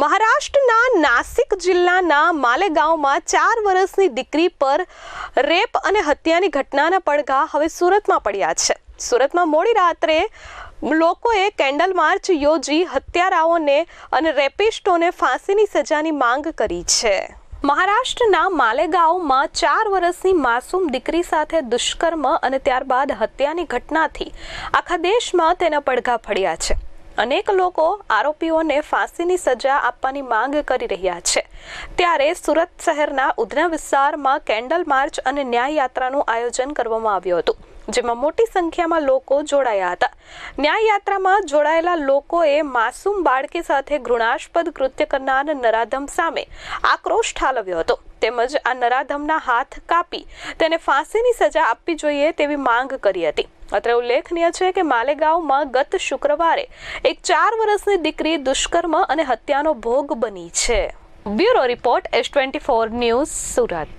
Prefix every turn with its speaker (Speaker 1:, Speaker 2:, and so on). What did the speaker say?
Speaker 1: મહારાષ્ટ્રના નાસિક જિલ્લાના માલેગાંવમાં ચાર વર્ષની દીકરી પર રેપ અને હત્યાની ઘટનાના પડઘા હવે સુરતમાં પડ્યા છે. સુરતમાં મોડી રાત્રે લોકોએ કેન્ડલ માર્ચ યોજી હત્યારાઓને અને રેપિસ્ટોને ફાંસીની સજાની માંગ કરી છે. મહારાષ્ટ્રના માલેગાંવમાં ચાર વર્ષની માસૂમ દીકરી સાથે દુષ્કર્મ અને ત્યારબાદ હત્યાની ઘટનાથી આખા દેશમાં તેના પડઘા ફળ્યા છે. અનેક લોકો આરોપીઓને ફાંસીની સજા આપવાની માંગ કરી રહ્યા છે. ત્યારે સુરત શહેરના ઉધના વિસ્તારમાં કેન્ડલ માર્ચ અને ન્યાય યાત્રાનું આયોજન કરવામાં આવ્યું હતું, જેમાં મોટી સંખ્યામાં લોકો જોડાયા હતા. ન્યાય યાત્રામાં જોડાયેલા લોકોએ માસૂમ બાળકી સાથે ઘૃણાસ્પદ કૃત્ય કરનાર નરાધમ સામે આક્રોશ ઠાલવ્યો હતો. તેમજ આ નરાધમના હાથ કાપી તેને ફાંસીની સજા આપવી જોઈએ તેવી માંગ કરી હતી. અત્રે ઉલ્લેખનીય છે કે માલેગાંવમાં ગત શુક્રવારે એક ચાર વર્ષની દીકરી દુષ્કર્મ અને હત્યાનો ભોગ બની છે. Bureau report S twenty four news Surat.